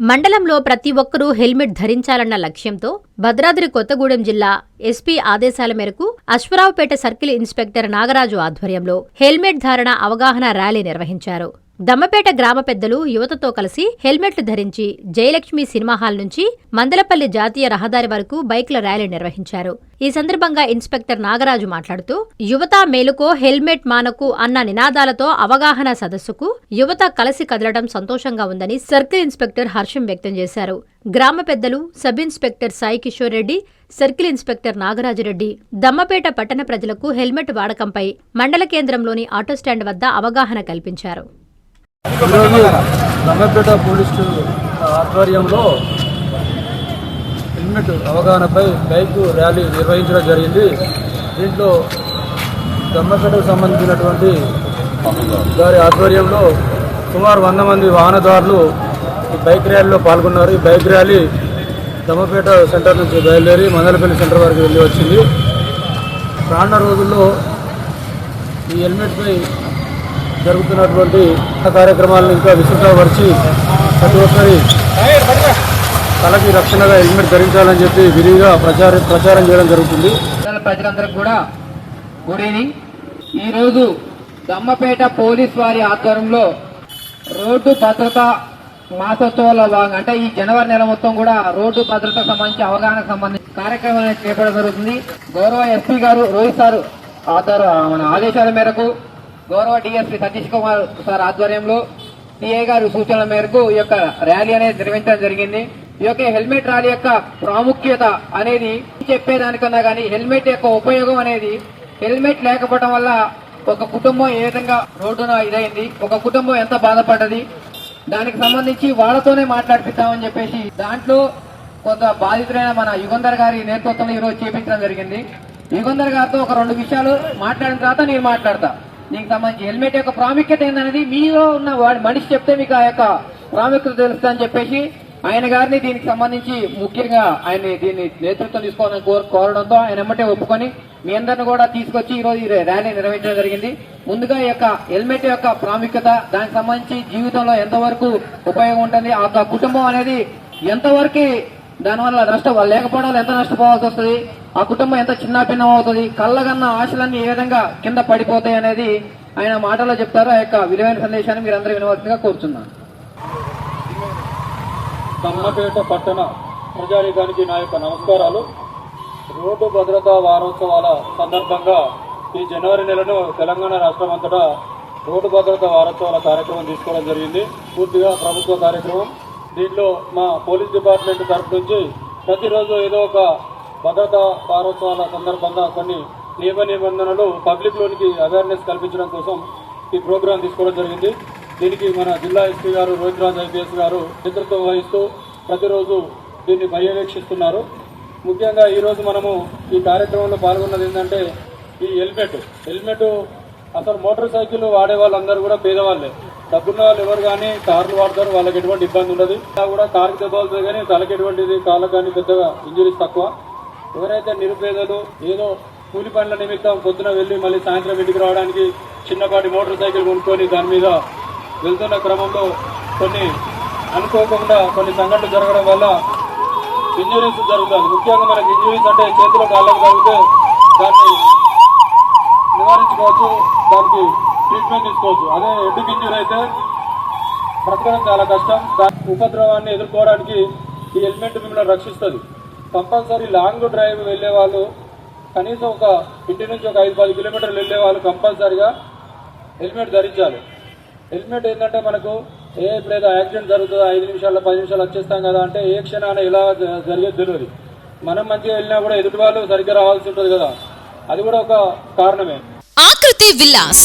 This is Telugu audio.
మండలంలో ప్రతి ఒక్కరూ హెల్మెట్ ధరించాలన్న లక్ష్యంతో భద్రాద్రి కొత్తగూడెం జిల్లా ఎస్పీ ఆదేశాల మేరకు అశ్వరావుపేట సర్కిల్ ఇన్స్పెక్టర్ నాగరాజు ఆధ్వర్యంలో హెల్మెట్ ధారణ అవగాహన ర్యాలీ నిర్వహించారు. దమ్మపేట గ్రామ పెద్దలు యువతతో కలిసి హెల్మెట్లు ధరించి జయలక్ష్మి సినిమా హాల్ నుంచి మందలపల్లి జాతీయ రహదారి వరకు బైక్ల ర్యాలీ నిర్వహించారు. ఈ సందర్భంగా ఇన్స్పెక్టర్ నాగరాజు మాట్లాడుతూ యువత మేలుకో హెల్మెట్ మానకు అన్న నినాదాలతో అవగాహన సదస్సుకు యువత కలిసి కదలడం సంతోషంగా ఉందని సర్కిల్ ఇన్స్పెక్టర్ హర్షం వ్యక్తం చేశారు. గ్రామ పెద్దలు sub inspector Sai Kishore Reddy circle inspector Nagaraju Reddy Dammapeta పట్టణ ప్రజలకు హెల్మెట్ వాడకంపై మండల కేంద్రంలోని ఆటో స్టాండ్ వద్ద అవగాహన కల్పించారు. ఈరోజు రంగపేట పోలీసు ఆధ్వర్యంలో హెల్మెట్ అవగాహనపై బైక్ ర్యాలీ నిర్వహించడం జరిగింది. దీంట్లో దమ్మపేటకు సంబంధించినటువంటి గారి ఆధ్వర్యంలో సుమారు వంద మంది వాహనదారులు ఈ బైక్ ర్యాలీలో పాల్గొన్నారు. ఈ బైక్ ర్యాలీ దమ్మపేట సెంటర్ నుంచి బయలుదేరి మందలపల్లి సెంటర్ వరకు వెళ్ళి వచ్చింది. రానున్న రోజుల్లో ఈ హెల్మెట్పై జరుగుతున్నటువంటి కార్యక్రమాలను ఇంకా విస్తృతపరిచి ప్రతి ఒక్కరి తలకి రక్షణగా హెల్మెట్ ధరించాలని చెప్పి విరివిగా ప్రచార ప్రచారం చేయడం జరుగుతుంది. మండల ప్రజలందరికీ కూడా గుడ్ ఈవినింగ్. ఈరోజు దమ్మపేట పోలీస్ వారి ఆధ్వర్యంలో రోడ్డు భద్రత మాసోత్సవాల భాగంగా అంటే ఈ జనవరి నెల మొత్తం కూడా రోడ్డు భద్రత సంబంధించి అవగాహన సంబంధించి కార్యక్రమాన్ని చేపట్టడం జరుగుతుంది. గౌరవ ఎస్పీ గారు రోహిత్ సార్ ఆధార మన ఆదేశాల మేరకు గౌరవ డిఎస్పీ సతీష్ కుమార్ సార్ ఆధ్వర్యంలో టీఏ గారు సూచనల మేరకు ఈ యొక్క ర్యాలీ అనేది నిర్వహించడం జరిగింది. ఈ యొక్క హెల్మెట్ ర్యాలీ యొక్క ప్రాముఖ్యత అనేది చెప్పేదానికన్నా కానీ హెల్మెట్ యొక్క ఉపయోగం అనేది హెల్మెట్ లేకపోవడం వల్ల ఒక కుటుంబం ఏ విధంగా రోడ్డున ఇదైంది ఒక కుటుంబం ఎంత బాధపడ్డది దానికి సంబంధించి వాళ్ళతోనే మాట్లాడిపిస్తామని చెప్పేసి దాంట్లో కొంత బాధితులైన మన యుగంధర్ గారి నేతృత్వంలో ఈరోజు చేపించడం జరిగింది. యుగంధర్ గారితో ఒక రెండు విషయాలు మాట్లాడిన తర్వాత నేను మాట్లాడతా. దీనికి సంబంధించి హెల్మెట్ యొక్క ప్రాముఖ్యత ఏందనేది మీలో ఉన్న వాడి మనిషి చెప్తే మీకు ఆ యొక్క ప్రాముఖ్యత తెలుస్తుంది అని చెప్పేసి ఆయన గారిని దీనికి సంబంధించి ముఖ్యంగా ఆయన దీన్ని నేతృత్వం తీసుకోవాలని కోర కోరడంతో ఆయన ఎమ్మటే ఒప్పుకొని మీ అందరిని కూడా తీసుకొచ్చి ఈ రోజు ర్యాలీ నిర్వహించడం జరిగింది. ముందుగా ఈ యొక్క హెల్మెట్ యొక్క ప్రాముఖ్యత దానికి సంబంధించి జీవితంలో ఎంతవరకు ఉపయోగం ఉంటుంది ఆ యొక్క కుటుంబం అనేది ఎంతవరకు దానివల్ల నష్టం లేకపోవడం వల్ల ఎంత నష్టపోవాల్సి వస్తుంది ఆ కుటుంబం ఎంత చిన్నాభిన్నం అవుతుంది? కళ్ళగన్న ఆశలన్నీ ఏ విధంగా కింద పడిపోతాయి అనేది ఆయన మాటల్లో చెప్తారు. ఆ యొక్క విలువైన సందేశాన్ని మీరు అందరూ వినవలసిందిగా కోరుతున్నాను దమ్మపేట పట్టణ ప్రజానీకానికి నా యొక్క నమస్కారాలు. రోడ్డు భద్రతా వారోత్సవాల సందర్భంగా ఈ జనవరి నెలను తెలంగాణ రాష్ట్రం అంతటా రోడ్డు భద్రతా వారోత్సవాల కార్యక్రమం తీసుకోవడం జరిగింది. పూర్తిగా ప్రభుత్వ కార్యక్రమం. దీంట్లో మా పోలీస్ డిపార్ట్మెంట్ తరఫు నుంచి ప్రతిరోజు ఏదో ఒక భద్రతా వారోత్సవాల సందర్భంగా కొన్ని నియమ నిబంధనలు పబ్లిక్లోనికి అవేర్నెస్ కల్పించడం కోసం ఈ ప్రోగ్రాం తీసుకోవడం జరిగింది. దీనికి మన జిల్లా ఎస్పీ గారు రోహిత్రాజ్ ఐపీఎస్ గారు నేతృత్వం వహిస్తూ ప్రతిరోజు దీన్ని పర్యవేక్షిస్తున్నారు. ముఖ్యంగా ఈరోజు మనము ఈ కార్యక్రమంలో పాల్గొన్నది ఏంటంటే ఈ హెల్మెట్. హెల్మెట్ అసలు మోటార్ సైకిల్ వాడే వాళ్ళందరూ కూడా పేదవాళ్ళే. డబ్బున్న వాళ్ళు ఎవరు కానీ కార్లు వాడతారు వాళ్ళకి ఎటువంటి ఇబ్బంది ఉండదు. ఇలా కూడా కారుకి దెబ్బలుతుంది కానీ తలకి ఎటువంటిది కాళ్ళకు కానీ పెద్దగా ఇంజరీస్ తక్కువ. ఎవరైతే నిరుపేదలు ఏదో కూలి పనుల నిమిత్తం పొద్దున వెళ్ళి మళ్ళీ సాయంత్రం ఇంటికి రావడానికి చిన్నపాటి మోటార్ సైకిల్ కొనుక్కొని దాని మీద వెళ్తున్న క్రమంలో కొన్ని అనుకోకుండా కొన్ని సంఘటనలు జరగడం వల్ల ఇంజురీస్ జరుగుతుంది ముఖ్యంగా మనకి ఇంజురీస్ అంటే చేతిలో కాళ్ళకు తగిలితే దాన్ని నివారించుకోవచ్చు దానికి ట్రీట్మెంట్ తీసుకోవచ్చు. అదే హెడ్కి ఇంజురీ అయితే బ్రతకడం చాలా కష్టం. దాని ఉపద్రవాన్ని ఎదుర్కోవడానికి ఈ హెల్మెట్ మిమ్మల్ని రక్షిస్తుంది. కంపల్సరీ లాంగ్ డ్రైవ్ వెళ్ళే వాళ్ళు కనీసం ఒక ఇంటి నుంచి ఒక ఐదు పది కిలోమీటర్లు వెళ్ళే వాళ్ళు కంపల్సరీగా హెల్మెట్ ధరించాలి. హెల్మెట్ ఏంటంటే మనకు ఏ ఇప్పుడు ఏదో యాక్సిడెంట్ జరుగుతుందో ఐదు నిమిషాల్లో పది నిమిషాలు వచ్చేస్తాం కదా అంటే ఏ క్షణాన ఎలా జ- జరిగేది తెలియదు మనం మంచిగా వెళ్ళినా కూడా ఎదుటి వాళ్ళు సరిగ్గా రావాల్సి ఉంటుంది కదా. అది కూడా ఒక కారణమే. ఆకృతి విల్లాస్.